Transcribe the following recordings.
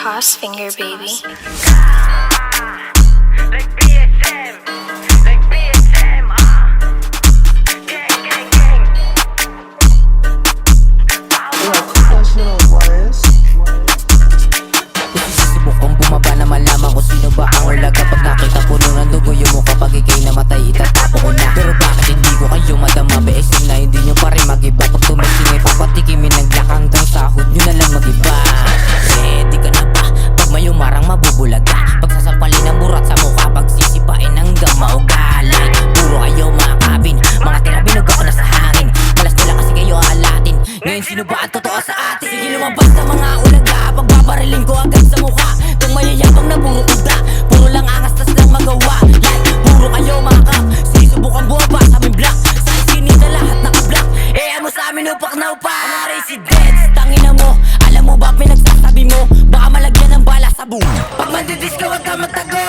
Crossfinger Baby. Totoo sa atin? Sige lumabas sa mga ulaga. Pagbabariling ko agad sa mukha. Kung mayayabang na puro kuda Puro lang angas tas lang magawa. Like puro kayo mga kap. Sinubukan buwaba sa aming block. Sa iskinita lahat naka-block. Eh ano sa amin upak na upa? Mga residents Tangina mo. Alam mo ba pinagsasabi mo? Baka malagyan ng bala sa boom Pag mandidis ka wag ka magtago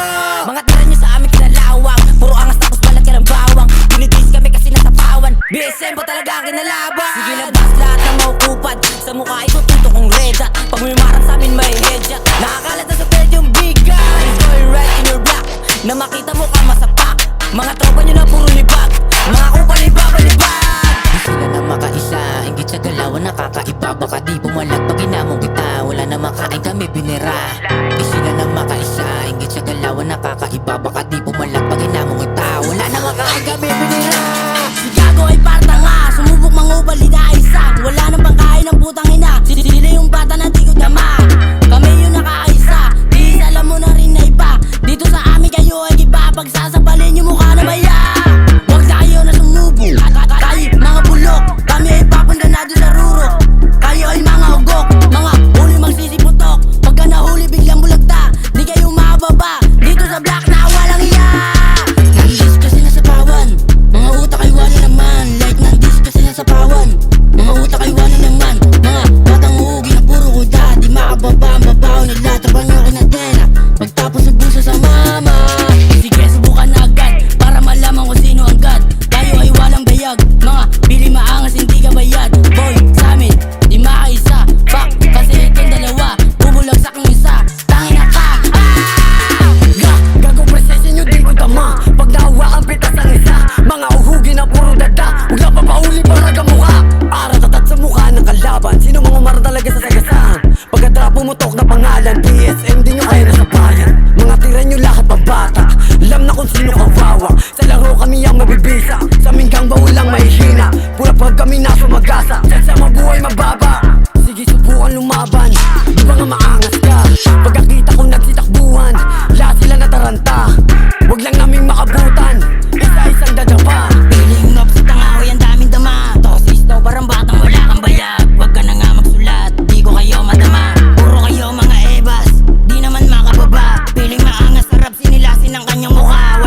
ng maukupad Sa mukha itututo kong red dot Pag may marang sa amin may headshot Nakakalat na sa bed yung big guys Going right in your block Na makita mo ka masapak. Mga tropa nyo na puro libag. Mga kupal ibabaliban Di sila na makaisa. Ingit sa galawan nakakaiba. Baka di bumalag pag inamong kita. Wala na makain kami binira. Di sila na makaisa. Ingit sa galawan nakakaiba. Baka bayag Mga bili maangas hindi ka bayad. Boy sa amin di makaisa Fuck kasi itong dalawa Bubulagsak ang isa. Tangin na ka ah! Ga, gagong presensya nyo di ko tama. Pag nahawa ang pitas ang isa Mga uhugi na puro dada. Huwag na papauli para kamukha Aratatat sa mukha ng kalaban. Sino mga umara talaga sa sagasahan Pagkatra pumutok na pangalan di kami ang mabibisa. Sa minggang baulang may hina Pura pag kami na sumagasa Sa mabuhay mababa. Sige subukan lumaban. Di ba nga maangas ka? Pagkakita ko nagsitakbuhan Lahat sila nataranta. Huwag lang naming makabutan. Isa-isang dadapa. Piling up sa tangahoy ang daming dama. Tosis daw parang batang wala kang balag Huwag Di ko kayo madama. Puro kayo mga ebas Di naman makababa. Piling maangas harap sinilasin ang kanyang mukha.